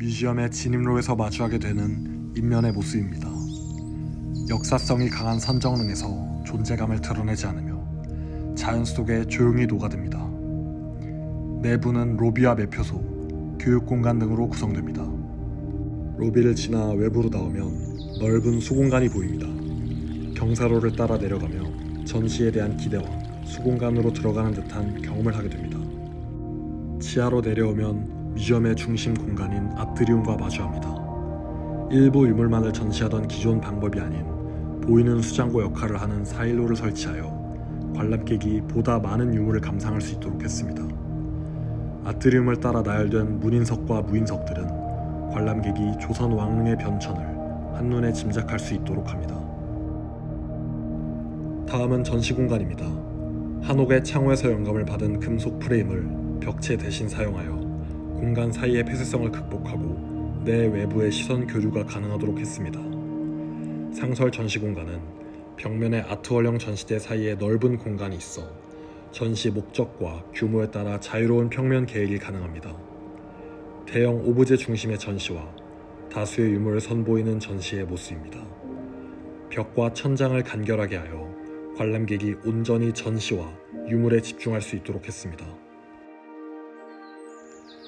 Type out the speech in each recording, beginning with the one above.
뮤지엄의 진입로에서 마주하게 되는 인면의 모습입니다. 역사성이 강한 선정릉에서 존재감을 드러내지 않으며 자연 속에 조용히 녹아듭니다. 내부는 로비와 매표소, 교육공간 등으로 구성됩니다. 로비를 지나 외부로 나오면 넓은 수공간이 보입니다. 경사로를 따라 내려가며 전시에 대한 기대와 수공간으로 들어가는 듯한 경험을 하게 됩니다. 지하로 내려오면 뮤지엄의 중심 공간인 아트리움과 마주합니다. 일부 유물만을 전시하던 기존 방법이 아닌 보이는 수장고 역할을 하는 사일로를 설치하여 관람객이 보다 많은 유물을 감상할 수 있도록 했습니다. 아트리움을 따라 나열된 문인석과 무인석들은 관람객이 조선 왕릉의 변천을 한눈에 짐작할 수 있도록 합니다. 다음은 전시 공간입니다. 한옥의 창호에서 영감을 받은 금속 프레임을 벽체 대신 사용하여 공간 사이의 폐쇄성을 극복하고 내 외부의 시선 교류가 가능하도록 했습니다. 상설 전시 공간은 벽면에 아트월형 전시대 사이에 넓은 공간이 있어 전시 목적과 규모에 따라 자유로운 평면 계획이 가능합니다. 대형 오브제 중심의 전시와 다수의 유물을 선보이는 전시의 모습입니다. 벽과 천장을 간결하게 하여 관람객이 온전히 전시와 유물에 집중할 수 있도록 했습니다.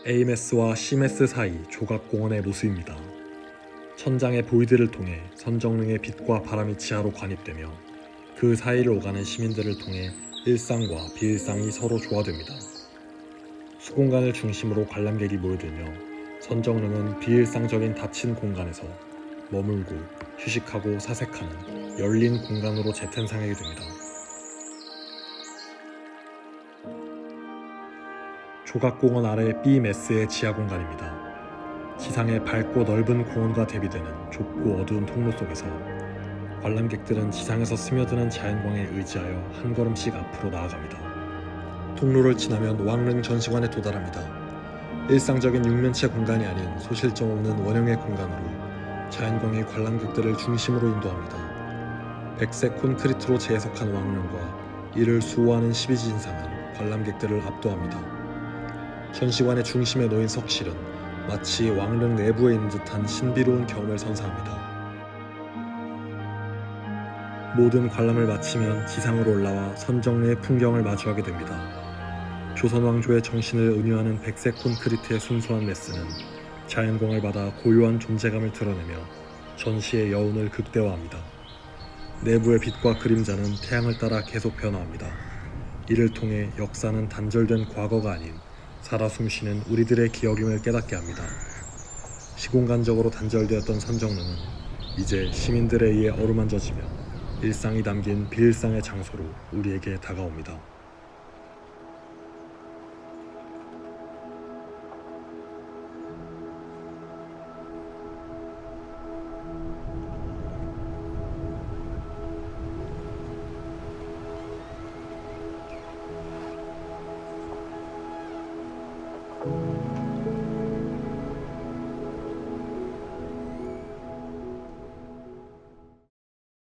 AMS와 CMS 사이 조각공원의 모습입니다. 천장의 보이드를 통해 선정릉의 빛과 바람이 지하로 관입되며 그 사이를 오가는 시민들을 통해 일상과 비일상이 서로 조화됩니다. 수공간을 중심으로 관람객이 모여들며 선정릉은 비일상적인 닫힌 공간에서 머물고 휴식하고 사색하는 열린 공간으로 재탄생하게 됩니다. 조각공원 아래 BMS의 지하 공간입니다. 지상의 밝고 넓은 공원과 대비되는 좁고 어두운 통로 속에서 관람객들은 지상에서 스며드는 자연광에 의지하여 한 걸음씩 앞으로 나아갑니다. 통로를 지나면 왕릉 전시관에 도달합니다. 일상적인 육면체 공간이 아닌 소실점 없는 원형의 공간으로 자연광이 관람객들을 중심으로 인도합니다. 백색 콘크리트로 재해석한 왕릉과 이를 수호하는 12지 인상은 관람객들을 압도합니다. 전시관의 중심에 놓인 석실은 마치 왕릉 내부에 있는 듯한 신비로운 경험을 선사합니다. 모든 관람을 마치면 지상으로 올라와 선정리의 풍경을 마주하게 됩니다. 조선 왕조의 정신을 은유하는 백색 콘크리트의 순수한 메스는 자연광을 받아 고요한 존재감을 드러내며 전시의 여운을 극대화합니다. 내부의 빛과 그림자는 태양을 따라 계속 변화합니다. 이를 통해 역사는 단절된 과거가 아닌 살아 숨쉬는 우리들의 기억임을 깨닫게 합니다. 시공간적으로 단절되었던 선정릉은 이제 시민들에 의해 어루만져지며 일상이 담긴 비일상의 장소로 우리에게 다가옵니다.